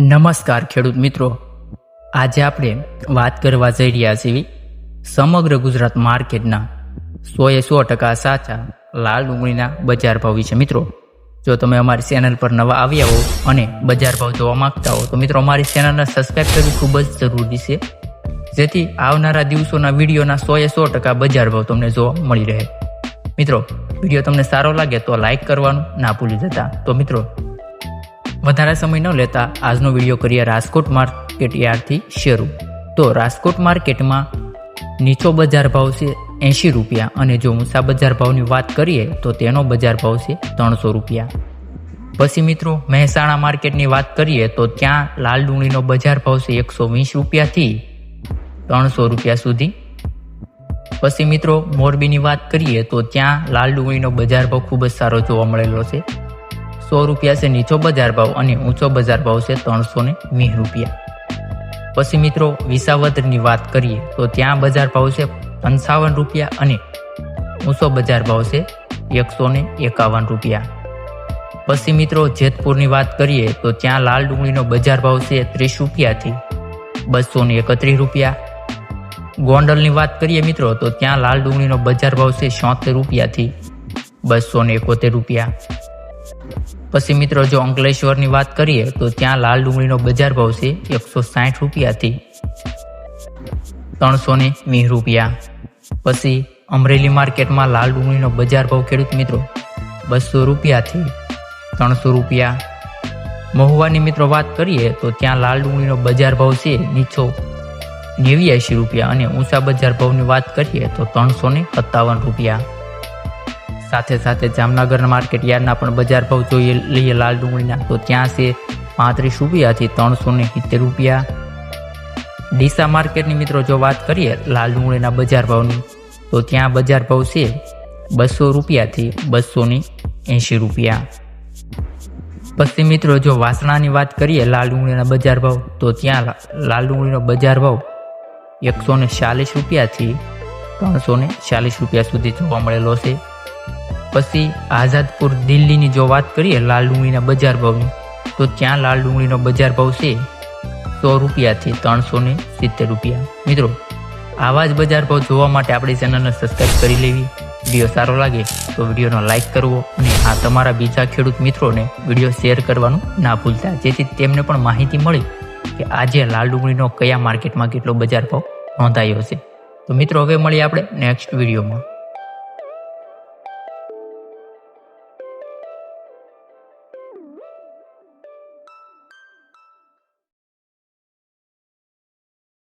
નમસ્કાર ખેડૂત મિત્રો. આજે આપણે વાત કરવા જઈ રહ્યા છીએ સમગ્ર ગુજરાત માર્કેટના સોએ સો ટકા સાચા લાલ ડુંગળીના બજાર ભાવ વિશે. મિત્રો, જો તમે અમારી ચેનલ પર નવા આવ્યા હો અને બજાર ભાવ જોવા માંગતા હો, તો મિત્રો, અમારી ચેનલને સબસ્ક્રાઈબ કરવી ખૂબ જ જરૂરી છે. જેથી આવનારા દિવસોના વિડીયોના સોએ સો ટકા બજાર ભાવ તમને જોવા મળી રહે. મિત્રો, વીડિયો તમને સારો લાગે તો લાઈક કરવાનું ના ભૂલી જતા. તો મિત્રો વધારે સમય ન લેતા આજનો વીડિયો કરીએ રાજકોટ માર્કેટ યાર્ડથી શરૂ. તો રાજકોટ માર્કેટમાં નીચો બજાર ભાવ છે એંશી રૂપિયા અને જો ઊંચા બજાર ભાવની વાત કરીએ તો તેનો બજાર ભાવ છે ત્રણસો રૂપિયા. પછી મિત્રો મહેસાણા માર્કેટની વાત કરીએ તો ત્યાં લાલ ડુંગળીનો બજાર ભાવ છે એકસો વીસ રૂપિયાથી ત્રણસો રૂપિયા સુધી. પછી મિત્રો મોરબીની વાત કરીએ તો ત્યાં લાલ ડુંગળીનો બજાર ભાવ ખૂબ જ સારો જોવા મળેલો છે. સો રૂપિયા છે નીચો બજાર ભાવ અને ઊંચો બજાર ભાવ છે ત્રણસો ને વીસ રૂપિયા. પછી મિત્રો વિસાવદરની વાત કરીએ તો ત્યાં બજાર ભાવ છે પંચાવન રૂપિયા અને ઊંચો બજાર ભાવ છે એકસો ને એકાવન રૂપિયા. પછી મિત્રો જેતપુરની વાત કરીએ તો ત્યાં લાલ ડુંગળીનો બજાર ભાવ છે ત્રીસ રૂપિયાથી બસો ને એકત્રીસ રૂપિયા. ગોંડલની વાત કરીએ મિત્રો તો ત્યાં લાલ ડુંગળીનો બજાર ભાવ છે છોતેર રૂપિયાથી બસો ને એકોતેર રૂપિયા. પછી મિત્રો, જો અંકલેશ્વરની વાત કરીએ, તો ત્યાં લાલ ડુંગળીનો બજાર ભાવ છે એકસો સાઠ રૂપિયાથી ત્રણસો ને વીસ રૂપિયા. પછી અમરેલી માર્કેટમાં લાલ ડુંગળીનો બજાર ભાવ ખેડૂત મિત્રો બસો રૂપિયાથી ત્રણસો રૂપિયા. મહુવાની મિત્રો વાત કરીએ, તો ત્યાં લાલ ડુંગળીનો બજાર ભાવ છે નીચો નેવ્યાસી રૂપિયા અને ઊંચા બજાર ભાવની વાત કરીએ, તો ત્રણસો ને સત્તાવન રૂપિયા. સાથે સાથે જામનગર માર્કેટ યાર્ડના પણ બજાર ભાવ જોઈએ લઈએ લાલ ડુંગળીના. તો ત્યાં છે પાંત્રીસ રૂપિયાથી ત્રણસો ને સિત્તેર રૂપિયા. ડીસા માર્કેટની મિત્રો જો વાત કરીએ લાલ ડુંગળીના બજાર ભાવની, તો ત્યાં બજાર ભાવ છે બસો રૂપિયાથી બસો ને એંશી રૂપિયા. પછી મિત્રો જો વાસણાની વાત કરીએ લાલ ડુંગળીના બજાર ભાવ, તો ત્યાં લાલ ડુંગળીનો બજાર ભાવ એકસો ને ચાલીસ રૂપિયાથી ત્રણસો ને ચાલીસ રૂપિયા સુધી જોવા મળેલો છે. પછી આઝાદપુર દિલ્હીની જો વાત કરીએ લાલ ડુંગળીના બજાર ભાવની, તો ત્યાં લાલ ડુંગળીનો બજાર ભાવ છે સો રૂપિયાથી ત્રણસો ને સિત્તેર રૂપિયા. મિત્રો, આવા જ બજાર ભાવ જોવા માટે આપણી ચેનલને સબસ્ક્રાઈબ કરી લેવી. વીડિયો સારો લાગે તો વિડીયોનો લાઇક કરવો અને આ તમારા બીજા ખેડૂત મિત્રોને વીડિયો શેર કરવાનું ના ભૂલતા. જેથી તેમને પણ માહિતી મળી કે આજે લાલ ડુંગળીનો કયા માર્કેટમાં કેટલો બજાર ભાવ નોંધાયો છે. તો મિત્રો, હવે મળીએ આપણે નેક્સ્ટ વિડીયોમાં. Woo!